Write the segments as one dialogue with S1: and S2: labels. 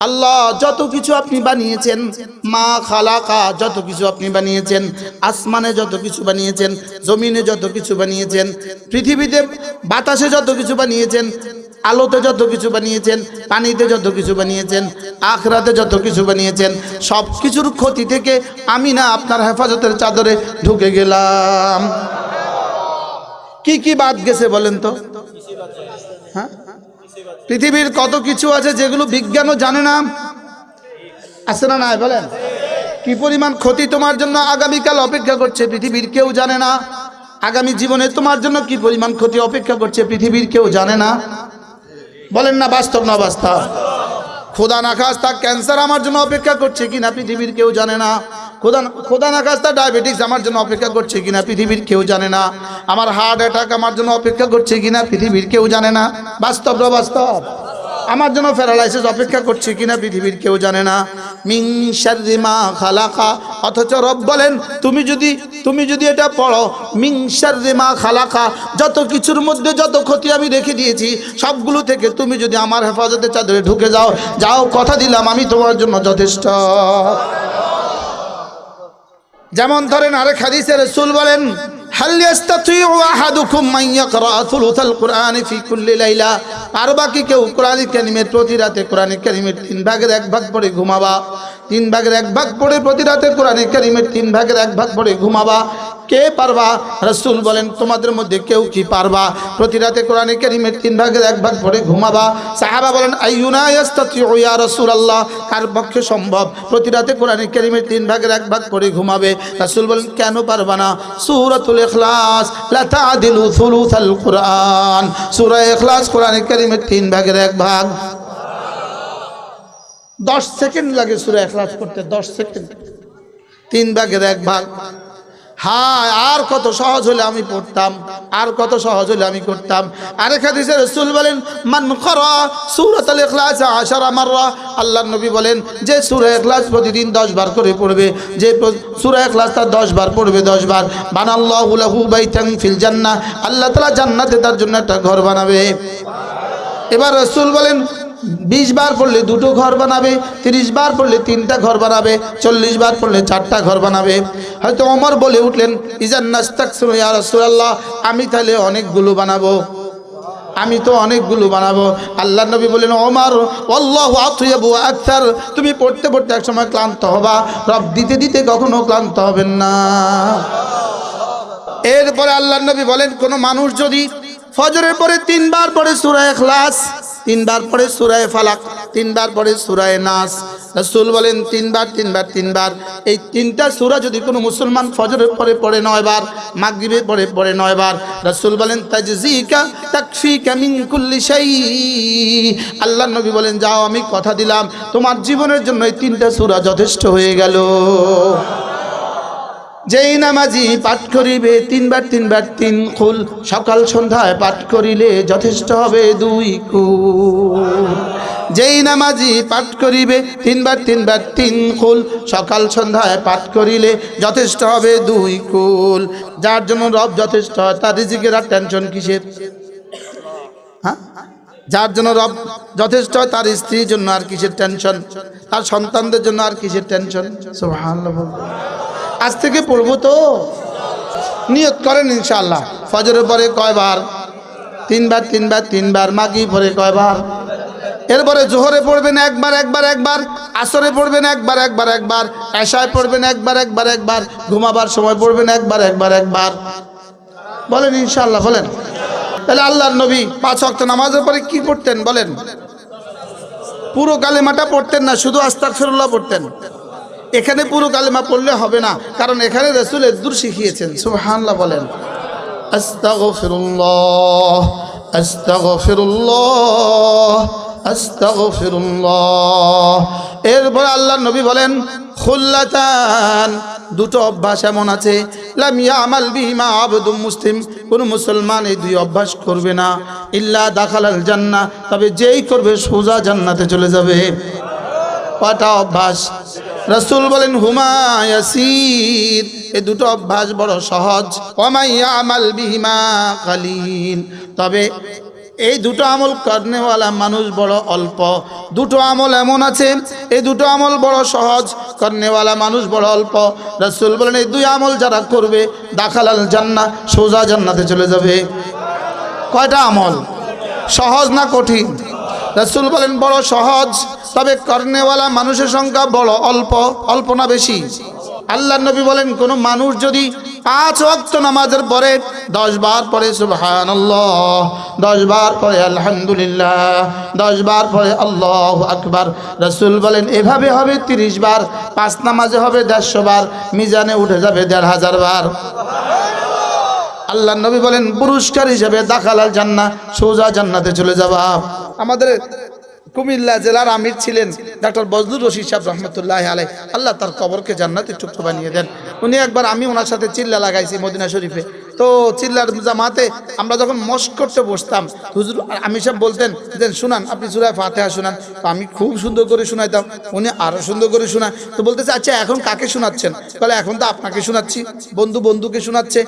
S1: আল্লাহ যত কিছু আপনি বানিয়েছেন, মা খালাকা যত কিছু আপনি বানিয়েছেন, আসমানে যত কিছু বানিয়েছেন, জমিনে যত কিছু বানিয়েছেন, পৃথিবীতে বাতাসে যত কিছু বানিয়েছেন, আলোতে যত কিছু বানিয়েছেন, পানিতে যত কিছু বানিয়েছেন, আখরাতে যত কিছু বানিয়েছেন সব কিছুর ক্ষতি থেকে আমি না আপনার হেফাজতের চাদরে ঢুকে গেলাম। কি কি বাদ গেছে বলেন তো? হ্যাঁ? পৃথিবীর কত কিছু আছে যেগুলো বিজ্ঞানও জানে না? আছে না নাই? বলেন। কি পরিমাণ ক্ষতি তোমার জন্য আগামীকাল অপেক্ষা করছে পৃথিবীর কেউ জানে না? আগামী জীবনে তোমার জন্য কি পরিমাণ ক্ষতি অপেক্ষা করছে পৃথিবীর কেউ জানে না? বলেন না, বাস্তব না বাস্তব খোদা না খাস্তা, ক্যান্সার আমার জন্য অপেক্ষা করছে কিনা পৃথিবীর কেউ জানে না? খোদা খোদা না খাস্তা ডায়াবেটিস আমার জন্য অপেক্ষা করছে কিনা, পৃথিবীর কেউ জানে না। আমার হার্ট অ্যাটাক আমার জন্য অপেক্ষা করছে কিনা, পৃথিবীর কেউ জানে না। বাস্তব না বাস্তব। আমার জন্য প্যারালাইসিস অপেক্ষা করছে কিনা, পৃথিবীর কেউ জানে না। মিং শাররি মা খালাকা। অথচ রব বলেন, তুমি যদি তুমি যদি এটা পড়ো মিং শাররি মা খালাকা, যত কিছুর মধ্যে যত ক্ষতি আমি রেখে দিয়েছি, সবগুলো থেকে তুমি যদি আমার হেফাজতে চাদরে ঢুকে যাও যাও, কথা দিলাম, আমি তোমার জন্য যথেষ্ট। যেমন ধরেন আরেক হাদিসে রসুল বলেন আর বাকি কেউ কোরআন কারিমের প্রতি রাতে কোরআন কারিমের তিন ভাগের এক ভাগ পরে ঘুমাবা। তিন ভাগের এক ভাগ পড়ে প্রতি রাতে কোরআন কারিমের তিন ভাগের এক ভাগ পড়ে ঘুমাবা। কে পারবা? রসুল বলেন, তোমাদের মধ্যে কেউ কি পারবা? প্রতি রাতে কোরআন কারিমের তিন ভাগের এক ভাগ পড়ে ঘুমাবা। সাহাবা বলেন, আইয়ুনা ইয়া রাসূলুল্লাহ? কার পক্ষে সম্ভব? প্রতি রাতে কোরআন কারিমের তিন ভাগের এক ভাগ পড়ে ঘুমাবে। রসুল বলেন, কেন পারবা না? সূরাতুল ইখলাস, লা তাদিলু থুলুথাল কুরআন। সূরা ইখলাস কোরআন কারিমের তিন ভাগের এক ভাগ। দশ সেকেন্ড লাগে সূরা ইখলাস করতে দশ সেকেন্ড। তিন ভাগের এক ভাগ। হ্যাঁ আর কত সহজ হলে আমি পড়তাম, আর কত সহজ হলে আমি করতাম। আরেক হাদিসে রাসূল বলেন, মান করা সূরাতুল ইখলাস আশারা মাররা। আল্লাহর নবী বলেন, যে সূরা ইখলাস প্রতিদিন 10 বার করে পড়বে, যে সূরা ইখলাস তার 10 বার পড়বে 10 বার। বানাল্লাহু লাহু বাইতান ফিল জান্নাহ। আল্লাহ তাআলা জান্নাতে তার জন্য একটা ঘর বানাবে। এবার রসুল বলেন বিশ বার পড়লে দুটো ঘর বানাবে, তিরিশ বার পড়লে তিনটা ঘর বানাবে, চল্লিশ বার পড়লে চারটা ঘর বানাবে। হয়তো অমর বলে উঠলেন, ইজান নাস্তাক রসুল্লাহ আমি তাহলে অনেকগুলো বানাবো। আমি তো অনেকগুলো বানাবো। আল্লাহ নবী বলেন ওমার আল্লাহ আতুয়াবু আক্তার তুমি পড়তে পড়তে এক সময় ক্লান্ত হবা। রব দিতে দিতে কখনো ক্লান্ত হবেন না। এরপরে আল্লাহ নবী বলেন, কোনো মানুষ যদি ফজরের পরে তিনবার পরে সুরায় খ্লাস তিনবার পরে সুরায় ফালাক, তিনবার পরে সুরায় নাস। রসুল বলেন, তিনবার তিনবার তিনবার। এই তিনটা সুরা যদি কোনো মুসলমান ফজরের পরে পড়ে নয়বার মাগরিবের পরে পড়ে নয়বার রসুল বলেন, তাজজিকা তাকফিকা মিন কুল্লি শাই আল্লাহ নবী বলেন, যাও, আমি কথা দিলাম, তোমার জীবনের জন্য এই তিনটা সুরা যথেষ্ট হয়ে গেল। যেই নামাজি পাঠ করিবে, তিনবার তিনবার তিন কুল সকাল সন্ধ্যায় পাঠ করিলে যথেষ্ট হবে দুই কুল যেই নামাজি পাঠ করিবে, তিনবার তিনবার তিন কুল সকাল সন্ধ্যায় পাঠ করিলে যথেষ্ট হবে দুই কুল যার জন্য রব যথেষ্ট হয় তার রিজিকের আর টেনশন কিসের? হ্যাঁ? যার জন্য রব যথেষ্ট হয় তার স্ত্রীর জন্য আর কিসের টেনশন তার সন্তানদের জন্য আর কিসের টেনশন বলব। আজ থেকে পড়ব তো। নিয়ত করেন ইনশাল্লাহ ফজরের পরে কয়বার? তিনবার তিনবার তিনবার। মাগি পরে কয়বার? এরপরে জোহরে পড়বেন একবার একবার একবার। আসরে পড়বেন একবার একবার একবার। এশায় পড়বেন একবার একবার একবার। ঘুমাবার সময় পড়বেন একবার একবার একবার। বলেন ইনশাল্লাহ বলেন। তাহলে আল্লাহর নবী পাঁচ অক্ট নামাজের পরে কি পড়তেন, বলেন? পুরো কালেমাটা পড়তেন না, শুধু আস্তাকফিরুল্লাহ পড়তেন। এখানে পুরো কালেমা পড়লে হবে না। কারণ এখানে রসুল এদুর শিখিয়েছেন। সুবহানাল্লাহ বলেন। আস্তাগফিরুল্লাহ এরপর আল্লাহ নবী বলেন, খুল্লাতান, দুটো অভ্যাস এমন আছে। ইয়ামাল বিহিমা আবদুম মুসলিম, কোন মুসলমান এই দুই অভ্যাস করবে না। ইল্লা দাখালাল জান্না তবে যেই করবে সোজা জান্নাতে চলে যাবে। কটা অভ্যাস। রসুল বলেন হুমায়াসির এই দুটো অভ্যাস বড় সহজ। ওমাইয়া আমাল বিহিমা কালিন তবে এই দুটো আমল কর্নেওয়ালা মানুষ বড় অল্প। দুটো আমল এমন আছে, এই দুটো আমল বড় সহজ। কর্নেওয়ালা মানুষ বড় অল্প। রসুল বলেন, এই দুই আমল যারা করবে দাখালাল জান্না সোজা জান্নাতে চলে যাবে। কয়টা আমল? সহজ না কঠিন? রসুল বলেন, বড় সহজ। তবে কর্নেওয়ালা মানুষের সংখ্যা বড়, অল্প অল্প না বেশি? আল্লাহ নবী বলেন, কোনো মানুষ যদি পাঁচ ওয়াক্ত নামাজের পরে দশ বার পরে সুবহানাল্লাহ, দশ বার পরে আলহামদুলিল্লাহ, দশ বার পরে আল্লাহ আকবার। রসুল বলেন, এভাবে হবে তিরিশ বার, পাঁচ নামাজে হবে দেড়শো বার, মিজানে উঠে যাবে দেড় হাজার বার। আল্লাহ নবী বলেন, পুরস্কার হিসেবে দাখালাল জান্না সোজা জান্নাতে চলে যাবা। আমাদের কুমিল্লা জেলার আমির ছিলেন ডাক্তার বজলুর রশিদ সাহেব রহমতুল্লাহ আলাই আল্লাহ তার কবরকে জান্নাতে টুকরো বানিয়ে দেন। উনি একবার আমি ওনার সাথে চিল্লা লাগাইছি মদিনা শরীফে। তো চিল্লার জামাতে আমরা যখন মস্ক করতে বসতাম, হুজুর আমি সব বলতেন যে শুনান, আপনি সুরায় ফাতেহা শুনান। তো আমি খুব সুন্দর করে শোনাইতাম, উনি আরও সুন্দর করে শোনায়। তো বলতেছে আচ্ছা এখন কাকে শোনাচ্ছেন? বলে, এখন তো আপনাকে শোনাচ্ছি, বন্ধু বন্ধুকে শোনাচ্ছে,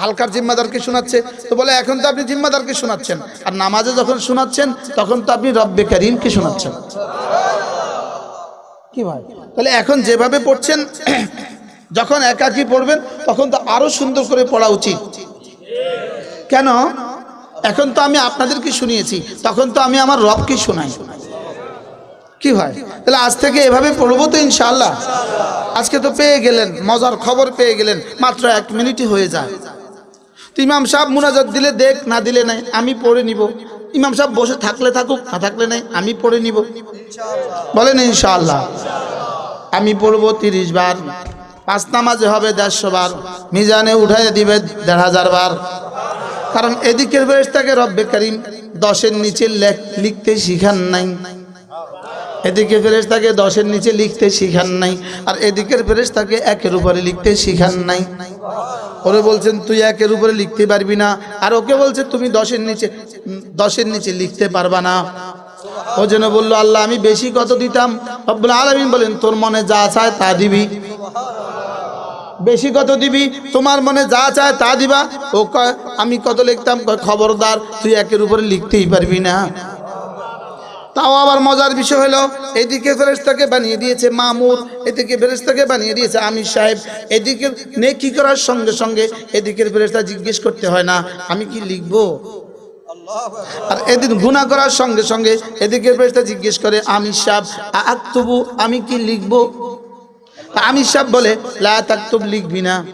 S1: হালকার জিম্মাদারকে শোনাচ্ছে। তো বলে, এখন তো আপনি জিম্মাদারকে শোনাচ্ছেন, আর নামাজে যখন শোনাচ্ছেন, তখন তো আপনি রব্বে করিমকে শোনাচ্ছেন। কি ভাই? তাহলে এখন যেভাবে পড়ছেন যখন একাকি পড়বেন, তখন তো আরও সুন্দর করে পড়া উচিত। কেন? এখন তো আমি আপনাদেরকে শুনিয়েছি, তখন তো আমি আমার রবকে শোনাই। কি হয়? তাহলে আজ থেকে এভাবে পড়ব তো ইনশাল্লাহ আজকে তো পেয়ে গেলেন, মজার খবর পেয়ে গেলেন, মাত্র এক মিনিটই হয়ে যায়। তো ইমাম সাহেব মুনাজাত দিলে দেখ, না দিলে নাই, আমি পড়ে নিব। ইমাম সাহেব বসে থাকলে থাকুক, না থাকলে নাই, আমি পড়ে নিব। বলেন ইনশাল্লাহ আমি পড়ব তিরিশ বার। পাঁচ নামাজে হবে দেড়শো বার, মিজানে উঠাই দিবে দেড় হাজার বার। কারণ এদিকের বেরেস্তাকে রব্বে করিম দশের নিচে লেখ- লিখতে শিখান নাই। এদিকে ফেরেশতাকে দশের নিচে লিখতে শিখান নাই, আর এদিকের ফেরেশতাকে একের উপরে লিখতে শিখান নাই। ওরে বলছেন, তুই একের উপরে লিখতে পারবি না। আর ওকে বলছে, তুমি দশের নিচে দশের নিচে লিখতে পারবা না। ও যেন বলল, আল্লাহ, আমি বেশি কত দিতাম? আলামিন বলেন, তোর মনে যা চায় তা দিবি। বেশি কত দিবি? তোমার মনে যা চায় তা দিবা। ও আমি কত লিখতাম? খবরদার, তুই একের উপরে লিখতেই পারবি না। তাও আবার মজার বিষয় হলো, এদিকে ফেরেশতাকে বানিয়ে দিয়েছে মামুর এদিকে ফেরেশতাকে বানিয়ে দিয়েছে আমির সাহেব, এদিকে নেকি করার সঙ্গে সঙ্গে এদিকের ফেরেশতা জিজ্ঞেস করতে হয়, না, আমি কি লিখব? আর এদিন গুনাহ করার সঙ্গে সঙ্গে এদিকে ফেরেশতা জিজ্ঞেস করে আমির সাহেব আক্তবু আমি কি লিখব? আমির সাহেব বলে, লা লিখবি না।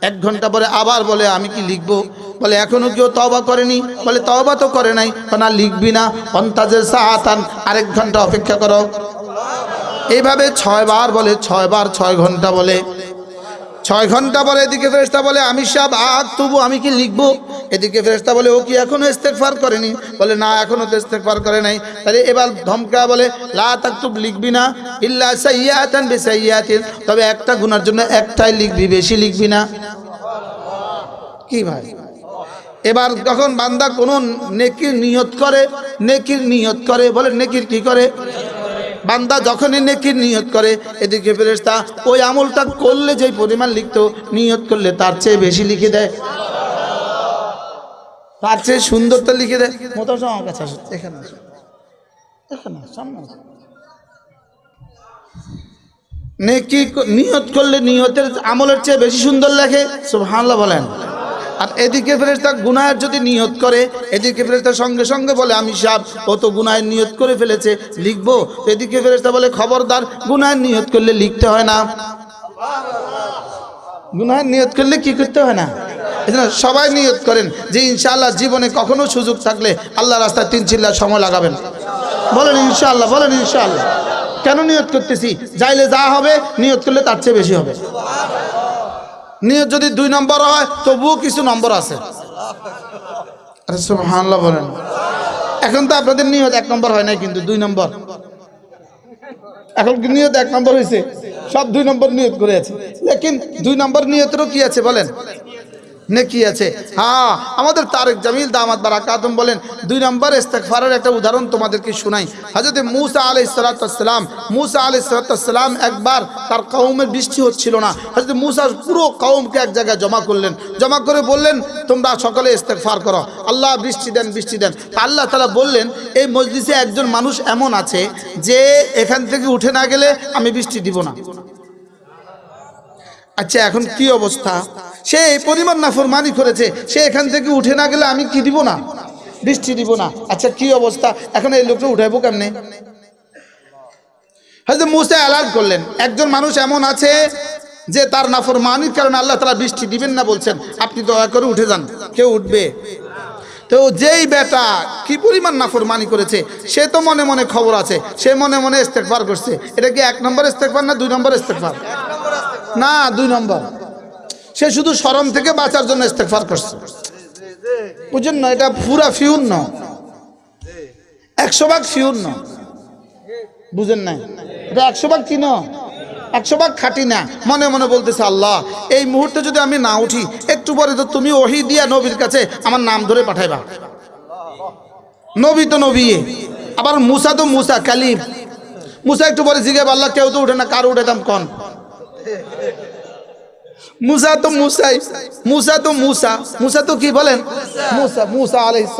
S1: এক ঘণ্টা পরে আবার বলে, আমি কি লিখব? বলে, এখনও কেউ তওবা করেনি। বলে, তওবা তো করে নাই। না, লিখবি না। অন্তাজের সাহাতান, আরেক ঘণ্টা অপেক্ষা করো। এইভাবে ছয় বার বলে ছয় বার ছয় ঘণ্টা বলে। ছয় ঘণ্টা পরে এদিকে ফেরেস্তা বলে, আমি সাহেব আগ তবু আমি কি লিখব? এদিকে ফেরেস্তা বলে, ও কি এখনও ইস্তেকফার করেনি? বলে, না, এখনও তো ইস্তেকফার করে নাই। তাহলে এবার ধমকা বলে, লা তাকতুব লিখবি না, ইল্লা সাইয়াতান বিসাইয়াতিন। তবে একটা গুনার জন্য একটাই লিখবি, বেশি লিখবি না। কি ভাই? এবার যখন বান্দা কোনো নেকির নিয়ত করে, নেকির নিয়ত করে, বলে, নেকির কি করে? বান্দা যখনই নেকির নিয়ত করে, এদিকে ফেরেস্তা ওই আমলটা করলে যেই পরিমাণ লিখতো, নিয়ত করলে তার চেয়ে বেশি লিখে দেয়। তার চেয়ে সুন্দরটা লিখে দেয়। মোতাজ আমার কাছে এখানে নেকি নিয়ত করলে নিয়তের আমলের চেয়ে বেশি সুন্দর লেখে, সুবহানাল্লাহ বলেন। আর এদিকে ফেরেস্তা গুনায়ের যদি নিয়ত করে, এদিকে ফেরেস্তা সঙ্গে সঙ্গে বলে, আমি সাপ, ও তো গুনাহের নিয়ত করে ফেলেছে, লিখব? এদিকে ফেরেস্তা বলে, খবরদার, গুনাহের নিয়ত করলে লিখতে হয় না। গুনাহের নিয়ত করলে কি করতে হয় না? এজন্য সবাই নিয়ত করেন যে, ইনশাআল্লাহ জীবনে কখনো সুযোগ থাকলে আল্লাহ রাস্তায় তিন চিল্লার সময় লাগাবেন। বলেন, ইনশাআল্লাহ বলেন, ইনশাআল্লাহ। কেন নিয়ত করতেছি? যাইলে যা হবে, নিয়ত করলে তার চেয়ে বেশি হবে। নিয়ত যদি দুই নম্বর হয়, তবুও কিছু নম্বর আছে। সুবহানাল্লাহ বলেন। এখন তো আপনাদের নিয়ত এক নম্বর হয় নাই কিন্তু দুই নম্বর। এখন নিয়ত এক নম্বর হয়েছে সব দুই নম্বর নিয়ত করে আছে। লেকিন দুই নম্বর নিয়তেরও কি আছে বলেন? নেকি আছে। হ্যাঁ আমাদের তারেক জামিল দামাত বারাকাতুম বলেন, দুই নম্বর ইস্তেগফারের একটা উদাহরণ তোমাদেরকে শোনাই। হযরত মুসা আলাইহিস সালাম মুসা আলাইহিস সালাম একবার তার কওমের বৃষ্টি হচ্ছিল না। হযরত মুসা পুরো কওমকে এক জায়গায় জমা করলেন। জমা করে বললেন, তোমরা সকলে ইস্তেগফার করো। আল্লাহ বৃষ্টি দেন বৃষ্টি দেন। আল্লাহ তাআলা বললেন, এই মজলিসে একজন মানুষ এমন আছে যে এখান থেকে উঠে না গেলে আমি বৃষ্টি দিব না। আচ্ছা এখন কি অবস্থা? সে এই পরিমাণ নাফরমানি করেছে, সে এখান থেকে উঠে না গেলে আমি কি দিব না? বৃষ্টি দিব না। আচ্ছা কি অবস্থা? এখন এই লোকটা উঠাইবো কেমনে? হয়তো মুসা অ্যালার্ট করলেন। একজন মানুষ এমন আছে যে তার নাফরমানির কারণে আল্লাহ তারা বৃষ্টি দিবেন না বলছেন। আপনি দয়া করে উঠে যান। কেউ উঠবে? তো যেই বেটা কি পরিমাণ নাফরমানি করেছে, সে তো মনে মনে খবর আছে। সে মনে মনে ইস্তেকবার করছে। এটা কি এক নম্বর ইস্তেকবার না দুই নম্বর ইস্তেকবার না, দুই নম্বর। সে শুধু শরম থেকে বাঁচার জন্য ইস্তেকফার করছে। বুঝেন না, এটা পুরা ফিউন ন। একশো ভাগ ফিউন ন। বুঝেন না এটা একশো ভাগ কি ন? একশো ভাগ খাটি না। মনে মনে বলতেছে আল্লাহ, এই মুহূর্তে যদি আমি না উঠি, একটু পরে তো তুমি ওহি দিয়া নবীর কাছে আমার নাম ধরে পাঠাইবা। নবী তো নবী আবার মুসা তো মুসা, কালিম। মুসা একটু পরে জিজ্ঞাসা আল্লাহ কেউ তো উঠে না, কার উঠে দাম কন? মুসা তো মুসাই, মুসা তো মুসা মুসা তো কি বলেন? মুসা মুসা আলাইহিস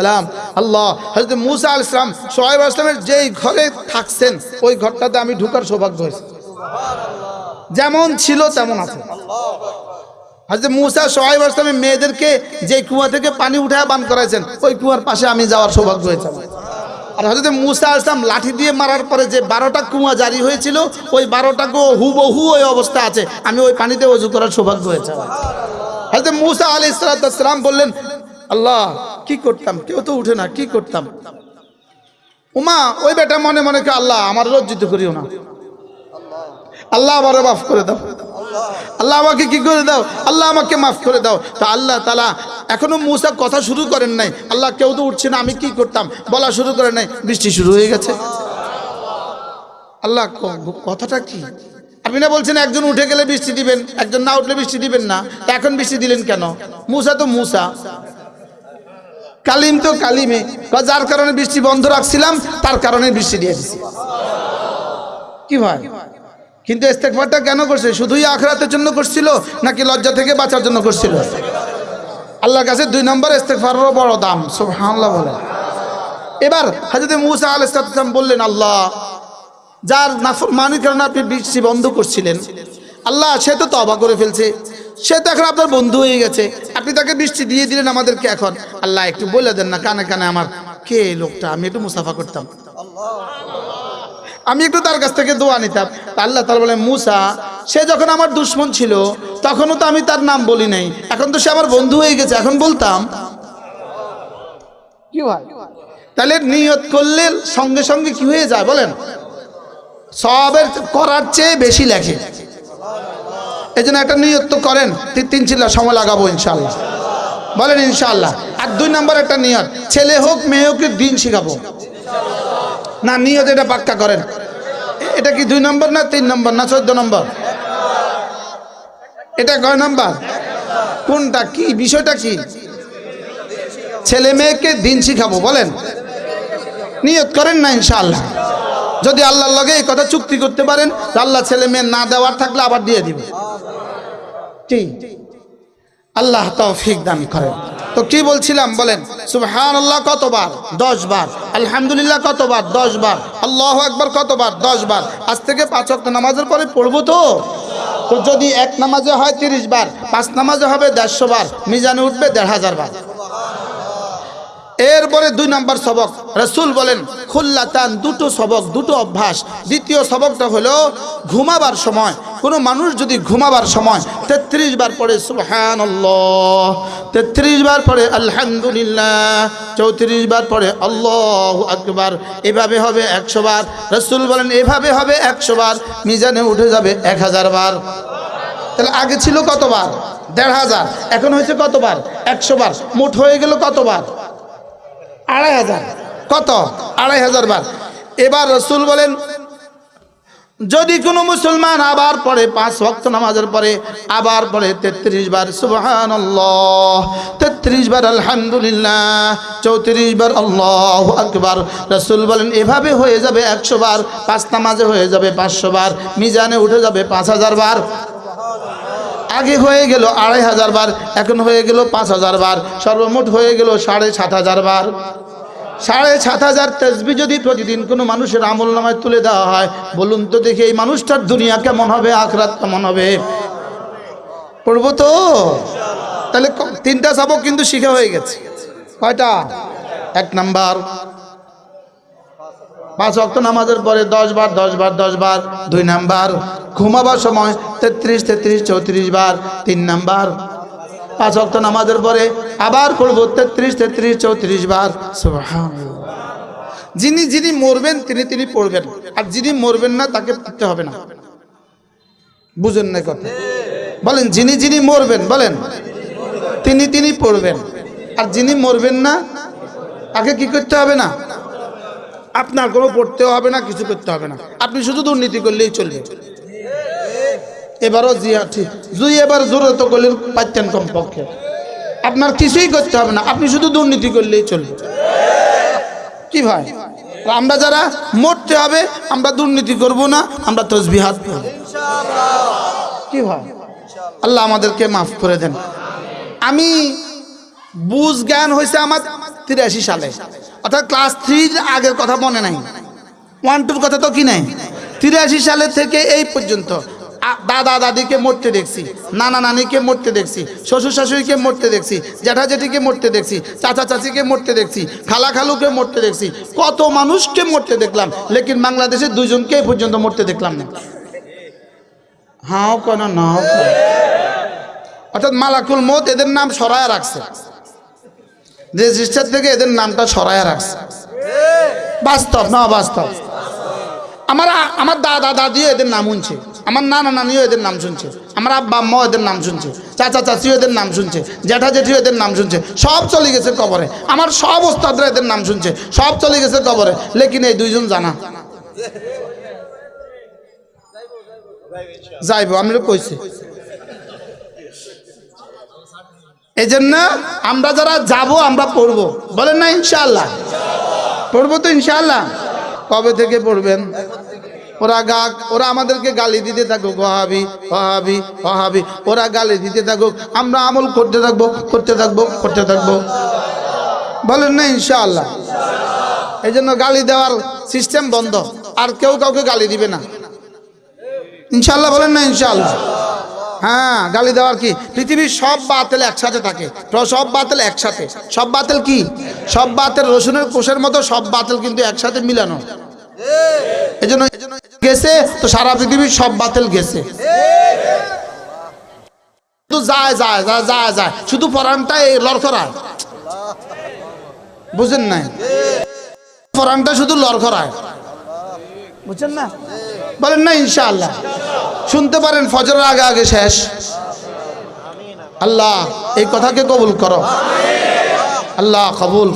S1: সালাম। আল্লাহ, হযরত মুসা আলাইহিস সালাম, সোহাইব আসলামের যেই ঘরে থাকছেন, ওই ঘরটাতে আমি ঢুকার সৌভাগ্য হয়েছে। যেমন ছিল তেমন আছে। হযরত মুসা, সোহাইব আসলামের মেয়েদেরকে যে কুয়া থেকে পানি উঠায় বান করাইছেন, ওই কুয়ার পাশে আমি যাওয়ার সৌভাগ্য হয়েছে। আর হজরত মুসা আসলাম লাঠি দিয়ে মারার পরে যে বারোটা কুয়া জারি হয়েছিল, ওই বারোটা কুয়ো হুবহু ওই অবস্থা আছে। আমি ওই পানিতে অজু করার সৌভাগ্য হয়েছে। হজরত মুসা আলি সালাম বললেন, আল্লাহ, কি করতাম? কেউ তো উঠে না, কি করতাম? উমা, ওই বেটা মনে মনে আল্লাহ, আমার লজ্জিত করিও না। আল্লাহ আমারে মাফ করে দাও। আল্লাহ আমাকে কি করে দাও? আল্লাহ আমাকে মাফ করে দাও। তো আল্লাহ তালা এখনও মুসা কথা শুরু করেন নাই। আল্লাহ কেউ তো উঠছে না, আমি কি করতাম? বলা শুরু করেন নাই। বৃষ্টি শুরু হয়ে গেছে। আল্লাহ কথাটা কি? আপনি না বলছেন একজন উঠে গেলে বৃষ্টি দিবেন, একজন না উঠলে বৃষ্টি দিবেন না। তা এখন বৃষ্টি দিলেন কেন? মুসা তো মুসা। কালিম তো কালিমে। যার কারণে বৃষ্টি বন্ধ রাখছিলাম, তার কারণে বৃষ্টি দিয়ে দিছি। কি ভাই? কিন্তু ইস্তেকবারটা কেন করছে? শুধুই আখরাতের জন্য করছিল নাকি লজ্জা থেকে বাঁচার জন্য করছিল? আল্লাহর কাছে দুই নম্বর ইস্তেকফারেরও বড় দাম, সুবহানাল্লাহ বলে। এবার হাজরত মুসা আলাইহিস সালাম বললেন, আল্লাহ, যার নাফরমানির কারণে আপনি বৃষ্টি বন্ধ করছিলেন, আল্লাহ, সে তো তবা করে ফেলছে, সে তো এখন আপনার বন্ধু হয়ে গেছে, আপনি তাকে বৃষ্টি দিয়ে দিলেন আমাদেরকে এখন। আল্লাহ, একটু বলে দেন না, কানে কানে আমার কে লোকটা? আমি একটু মুসাফা করতাম। আমি একটু তার কাছ থেকে দোয়া নিতাম। আল্লাহ তার বলে মুসা, সে যখন আমার দুশ্মন ছিল, তখনও তো আমি তার নাম বলি নাই। এখন তো সে আমার বন্ধু হয়ে গেছে, এখন বলতাম, কি তাহলে নিয়ত করলে সঙ্গে সঙ্গে কি হয়ে যায় বলেন? সবের করার চেয়ে বেশি লেখে। এই জন্য একটা নিয়ত তো করেন, তিন তিন চিল্লা সময় লাগাবো ইনশাল্লাহ বলেন ইনশাল্লাহ আর দুই নম্বর একটা নিয়ত, ছেলে হোক, মেয়ে হোক, দিন শিখাবো। না, নিয়ত এটা পাক্কা করেন। এটা কি দুই নম্বর না তিন নম্বর না চোদ্দ নম্বর? এটা কয় নম্বর? কোনটা কি? বিষয়টা কি? ছেলে মেয়েকে দিন শিখাবো, বলেন। নিয়ত করেন না, ইনশাআল্লাহ। যদি আল্লাহর লগে এই কথা চুক্তি করতে পারেন, আল্লাহ ছেলে মেয়ে না দেওয়ার থাকলে আবার দিয়ে দিবে। ঠিক আল্লাহ তৌফিক দান করেন তো কি বলছিলাম বলেন সুবহান আল্লাহ কতবার? দশ বার আলহামদুলিল্লাহ কতবার? দশ বার আল্লাহ একবার কতবার? দশ বার আজ থেকে পাঁচ ওয়াক্ত নামাজের পরে পড়ব তো? তো যদি এক নামাজে হয় তিরিশ বার, পাঁচ নামাজে হবে দেড়শো বার, মিজানে উঠবে দেড় হাজার বার। এরপরে দুই নম্বর সবক। রসুল বলেন, খুল্লাতান দুটো সবক, দুটো অভ্যাস। দ্বিতীয় সবকটা হলো ঘুমাবার সময়। কোনো মানুষ যদি ঘুমাবার সময় তেত্রিশ বার পড়ে সুহান তেত্রিশ বার পড়ে, আলহামদুলিল্লাহ, চৌত্রিশ বার পড়ে, আল্লাহ আকবার, এভাবে হবে একশো বার। রসুল বলেন, এভাবে হবে একশো বার, মিজানে উঠে যাবে এক হাজার বার। তাহলে আগে ছিল কতবার দেড় হাজার। এখন হয়েছে কতবার একশো বার। মোট হয়ে গেল কতবার আড়াই হাজার। কত? আড়াই হাজার বার। এবার রসুল বলেন, যদি কোনো মুসলমান আবার পড়ে পাঁচ ওয়াক্ত নামাজের পরে, আবার পড়ে তেত্রিশ বার সুবহান তেত্রিশ বার আলহামদুলিল্লাহ, চৌত্রিশ বার আল্লাহ আকবার। রসুল বলেন, এভাবে হয়ে যাবে একশো বার, পাঁচ নামাজে হয়ে যাবে পাঁচশো বার, মিজানে উঠে যাবে পাঁচ হাজার বার। আগে হয়ে গেল আড়াই হাজার বার, এখন হয়ে গেল পাঁচ হাজার বার, সর্বমোট হয়ে গেল সাড়ে সাত হাজার বার। সাড়ে সাত হাজার তেসবি যদি প্রতিদিন কোনো মানুষের আমল নামায় তুলে দেওয়া হয়, বলুন তো দেখি এই মানুষটার দুনিয়া কেমন হবে, আখরাত কেমন হবে? পড়ব তো? তাহলে তিনটা সাবক কিন্তু শিখে হয়ে গেছে। কয়টা? এক নাম্বার। পাঁচ অক্ট নামাজের পরে দশ বার দশ বার দশ বার, দুই নাম্বার। ঘুমাবার সময় তেত্রিশ তেত্রিশ, চৌত্রিশ বার, তিন নাম্বার। পাঁচ অক্ট নামাজের পরে আবার করব তেত্রিশ তেত্রিশ, চৌত্রিশ বার। যিনি যিনি মরবেন, তিনি তিনি পড়বেন। আর যিনি মরবেন না, তাকে পড়তে হবে না। বুঝেন না কথা। বলেন, যিনি যিনি মরবেন, বলেন। তিনি তিনি পড়বেন। আর যিনি মরবেন না, তাকে কি করতে হবে না? আপনার কোনো পড়তেও হবে না, কিছু করতে হবে না। আপনি শুধু দুর্নীতি করলেই চলবে এবারও জি হ্যাঁ ঠিক। জুই এবার জোরত করলে পাচ্ছেন কমপক্ষে। আপনার কিছুই করতে হবে না, আপনি শুধু দুর্নীতি করলেই চলবে কি ভাই? আমরা যারা মরতে হবে, আমরা দুর্নীতি করব না, আমরা তসবিহাত করব কি ভাই? আল্লাহ আমাদেরকে মাফ করে দেন। আমি বুঝ জ্ঞান হয়েছে আমার তিরাশি সালে। অর্থাৎ ক্লাস থ্রির আগের কথা মনে নাই। ওয়ান টুর কথা তো কি নাই? তিরাশি সালে থেকে এই পর্যন্ত দাদা দাদিকে মরতে দেখছি, নানা নানিকে মরতে দেখছি, শ্বশুর শাশুড়িকে মরতে দেখছি, জ্যাঠা জেঠিকে মরতে দেখছি, চাচা চাচিকে মরতে দেখছি, খালা খালুকে মরতে দেখছি, কত মানুষকে মরতে দেখলাম, লেকিন বাংলাদেশে দুজনকে এই পর্যন্ত মরতে দেখলাম না। হাও কেন না অর্থাৎ মালাকুল মত এদের নাম সরায় রাখছে। রেজিস্টার থেকে এদের নামটা সরায় রাখছে। বাস্তব, না বাস্তব? আমার আমার দাদা দাদিও এদের নাম শুনছে। আমার নানা নানিও এদের নাম শুনছে। আমার আব্বা আম্মাও এদের নাম শুনছে। চাচা চাচিও এদের নাম শুনছে। জ্যাঠা জেঠিও এদের নাম শুনছে। সব চলে গেছে কবরে। আমার সব ওস্তাদরা এদের নাম শুনছে। সব চলে গেছে কবরে। লেকিন এই দুইজন জানা। যাইব, আমি কইছি। এই জন্য আমরা যারা যাব, আমরা পড়ব। বলেন না, ইনশাআল্লাহ? পড়ব তো, ইনশাআল্লাহ? কবে থেকে পড়বেন? ওরা গা, ওরা আমাদেরকে গালি দিতে থাকুক ওহাবি ওহাবি ওহাবি ওরা গালি দিতে থাকুক, আমরা আমল করতে থাকব করতে থাকব করতে থাকব। বলেন না, ইনশাআল্লাহ? এই জন্য গালি দেওয়ার সিস্টেম বন্ধ। আর কেউ কাউকে গালি দিবে না। ইনশাল্লাহ বলেন না, ইনশাআল্লাহ? হ্যাঁ গালি দেওয়ার কি? পৃথিবীর সব বাতেল একসাথে থাকে। সব বাতেল একসাথে। সব বাতেল কি? সব বাতেল রসুনের কোষের মতো সব বাতেল কিন্তু একসাথে মিলানো। এই জন্য গেছে তো সারা পৃথিবীর সব বাতেল গেছে। তো যায় যায় যায় যায় যায়। শুধু পরানটা এই লড়খড়ায়। বুঝেন নাই? পরানটা শুধু লড়খড়ায়। বুঝছেন না? বলেন না ইনশাআল্লাহ। শুনতে পারেন ফজরের আগে আগে শেষ। আল্লাহ এই কথাকে কবুল করো। আল্লাহ কবুল